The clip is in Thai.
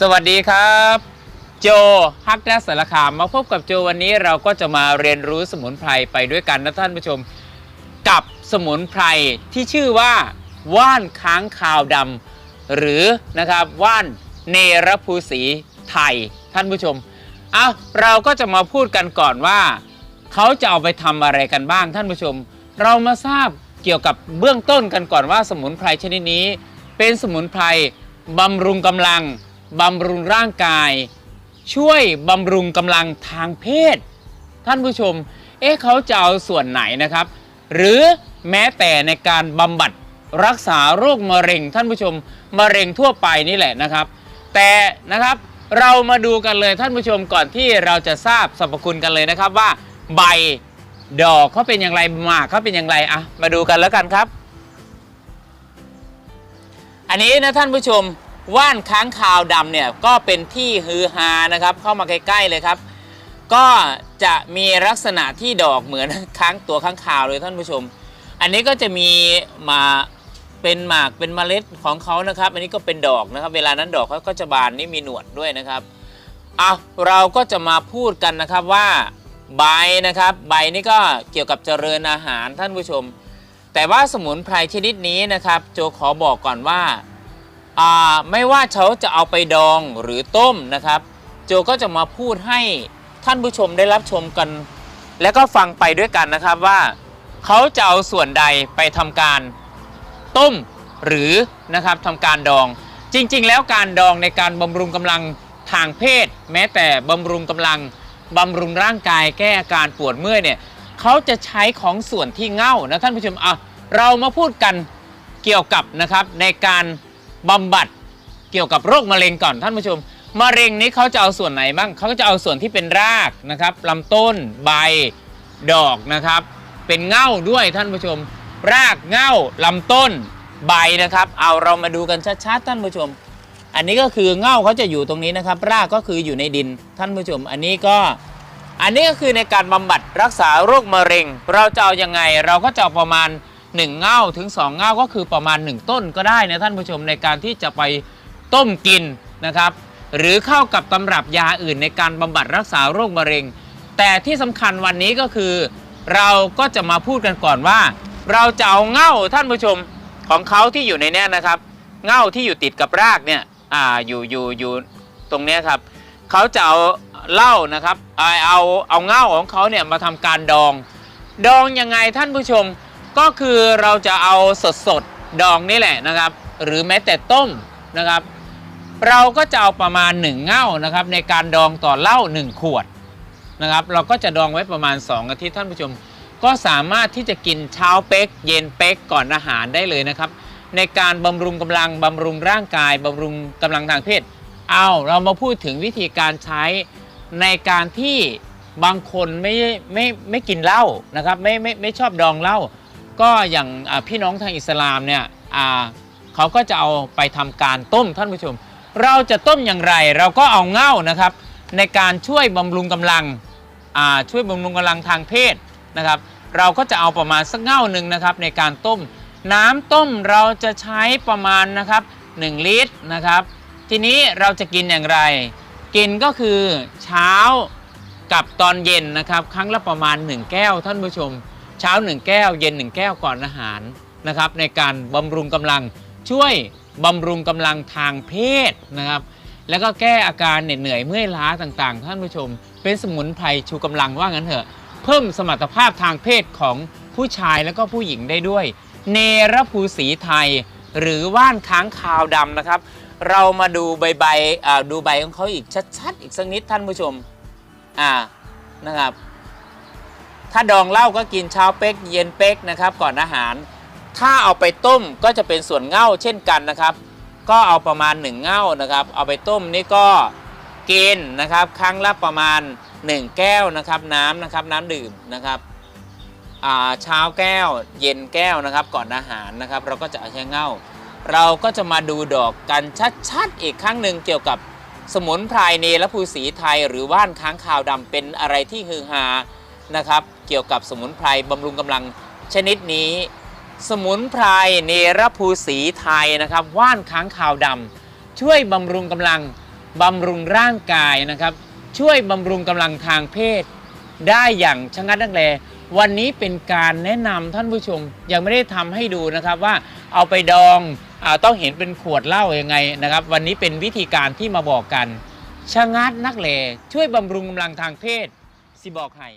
สวัสดีครับ โจฮักนัสสารคามมาพบกับโจวันนี้เราก็จะมาเรียนรู้สมุนไพรไปด้วยกันนะท่านผู้ชม กับสมุนไพรที่ชื่อว่า ว่านค้างคาวดำหรือนะครับว่านเนรภูสีไทยท่านผู้ชมเอาเราก็จะมาพูดกันก่อนว่าเขาจะเอาไปทำอะไรกันบ้างท่านผู้ชม เรามาทราบเกี่ยวกับเบื้องต้นกันก่อนว่าสมุนไพรชนิดนี้ เป็นสมุนไพรบำรุงกำลัง บำรุงร่างกาย ช่วยบำรุงกำลังทางเพศ ท่านผู้ชม เอ๊ะเขาจะเอาส่วนไหนนะครับ หรือแม้แต่ในการบำบัดรักษาโรคมะเร็ง ท่านผู้ชมมะเร็งทั่วไปนี่แหละนะครับ แต่นะครับเรามาดูกันเลยท่านผู้ชมก่อนที่เราจะทราบสรรพคุณกันเลยนะครับว่า ใบดอกเขาเป็นอย่างไรหมากเขาเป็นอย่างไรอะมาดูกันแล้วกันครับ อันนี้นะท่านผู้ชม ว่านค้างคาวดำเนี่ยก็เป็นที่ฮือฮานะครับ เข้ามาใกล้ๆเลยครับ ก็จะมีลักษณะที่ดอกเหมือนค้างตัวค้างคาวเลยท่านผู้ชม อันนี้ก็จะมีมาเป็นหมากเป็นเมล็ดของเขานะครับ อันนี้ก็เป็นดอกนะครับ เวลานั้นดอกเขาก็จะบานนี่มีหนวดด้วยนะครับเอาเราก็จะมาพูดกันนะครับว่าใบนะครับ ใบนี่ก็เกี่ยวกับเจริญอาหารท่านผู้ชม แต่ว่าสมุนไพรชนิดนี้นะครับ โจขอบอกก่อนว่าอ่า ไม่ว่าเขาจะเอาไปดองหรือต้มนะครับ โจก็จะมาพูดให้ท่านผู้ชมได้รับชมกัน และก็ฟังไปด้วยกันนะครับว่าเขาจะเอาส่วนใดไปทำการต้มหรือนะครับทำการดอง จริงๆ แล้วการดองในการบำรุงกำลังทางเพศ แม้แต่บำรุงกำลังบำรุงร่างกายแก้อาการปวดเมื่อยเนี่ยเขาจะใช้ของส่วนที่เง่านะท่านผู้ชมอะเรามาพูดกันเกี่ยวกับนะครับในการ บำบัดเกี่ยวกับโรคมะเร็งก่อนท่านผู้ชม มะเร็งนี้เขาจะเอาส่วนไหนบ้างเขาก็จะเอาส่วนที่เป็นรากนะครับลำต้นใบดอกนะครับ เป็นเง่าด้วยท่านผู้ชม รากเง่าลำต้นใบนะครับ เอาเรามาดูกันชัดๆท่านผู้ชม อันนี้ก็คือเง่าเขาจะอยู่ตรงนี้นะครับ รากก็คืออยู่ในดินท่านผู้ชม อันนี้ก็อันนี้ก็คือในการบำบัดรักษาโรคมะเร็ง เราจะเอายังไง เราก็จะเอาประมาณ 1 เง่าถึง 2 เง่าก็คือประมาณ 1 ต้นก็ได้นะท่านผู้ชมในการที่จะไปต้มกินนะครับ หรือเข้ากับตำรับยาอื่นในการบำบัดรักษาโรคมะเร็ง แต่ที่สำคัญวันนี้ก็คือ เราก็จะมาพูดกันก่อนว่า เราจะเอาเง่าท่านผู้ชมของเขาที่อยู่ในเนี้ยนะครับ เง่าที่อยู่ติดกับรากเนี่ยอ่าอยู่อยู่อยู่ตรงเนี้ยครับเขาจะเอาเหล้านะครับเอาเอาเอาเง่าของเขาเนี่ยมาทำการดอง ดองยังไงท่านผู้ชม ก็คือเราจะเอาสดสดดองนี่แหละนะครับ หรือแม้แต่ต้มนะครับ เราก็จะเอาประมาณ 1 เง่านะครับ ในการดองต่อเหล้า1 ขวดนะครับ เราก็จะดองไว้ประมาณ 2 อาทิตย์ท่านผู้ชม ก็สามารถที่จะกินเช้าเป๊ก เย็นเป๊กก่อนอาหารได้เลยนะครับ ในการบำรุงกำลังบำรุงร่างกายบำรุงกำลังทางเพศเอาเรามาพูดถึงวิธีการใช้ในการที่บางคนไม่ไม่ไม่กินเหล้านะครับไม่ไม่ไม่ชอบดองเหล้า ก็อย่างพี่น้องทางอิสลามเนี่ยเขาก็จะเอาไปทำการต้มท่านผู้ชม เราจะต้มอย่างไรเราก็เอาเง่านะครับ ในการช่วยบำรุงกำลังช่วยบำรุงกำลังทางเพศนะครับ เราก็จะเอาประมาณสักเง่าหนึ่งนะครับ ในการต้ม น้ำต้มเราจะใช้ประมาณนะครับ 1 ลิตรนะครับ ทีนี้เราจะกินอย่างไร กินก็คือเช้ากับตอนเย็นนะครับ ครั้งละประมาณ 1 แก้วท่านผู้ชม เช้า 1 แก้ว เย็น 1 แก้วก่อนอาหารนะครับ ในการบำรุงกำลังช่วยบำรุงกำลังทางเพศนะครับ แล้วก็แก้อาการเหน็ดเหนื่อยเมื่อยล้าต่างๆ ท่านผู้ชม เป็นสมุนไพรชูกำลังว่างั้นเถอะ เพิ่มสมรรถภาพทางเพศของผู้ชายแล้วก็ผู้หญิงได้ด้วย เนรภูสีไทย หรือว่านค้างคาวดำนะครับ เรามาดูใบใบดูใบของเขาอีกชัดๆ อีกสักนิดท่านผู้ชมอ่านะครับ ถ้าดองเหล้าก็กินเช้าเป๊กเย็นเป๊กนะครับ ก่อนอาหาร ถ้าเอาไปต้มก็จะเป็นส่วนเง่าเช่นกันนะครับ ก็เอาประมาณ1เง่านะครับ เอาไปต้มนี่ก็กินนะครับ ครั้งละประมาณ 1 แก้วนะครับน้ำนะครับน้ำดื่มนะครับเช้าแก้ว เย็นแก้วนะครับ ก่อนอาหารนะครับ เราก็จะเอาใช้เง่า เราก็จะมาดูดอกกันชัดๆอีกครั้งหนึ่งเกี่ยวกับสมุนไพรเนรภูสีไทย หรือว่านค้างคาวดำเป็นอะไรที่ฮือฮา นะครับ เกี่ยวกับสมุนไพรบำรุงกำลังชนิดนี้ สมุนไพรเนรภูสีไทยนะครับ ว่านค้างคาวดำช่วยบำรุงกำลังบำรุงร่างกายนะครับ ช่วยบำรุงกำลังทางเพศ ได้อย่างชะงัดนักแล วันนี้เป็นการแนะนำท่านผู้ชม ยังไม่ได้ทำให้ดูนะครับว่าเอาไปดองอต้องเห็นเป็นขวดเหล้ายังไงนะครับ วันนี้เป็นวิธีการที่มาบอกกันชะงัดนักแลช่วยบำรุงกำลังทางเพศสิบอกให้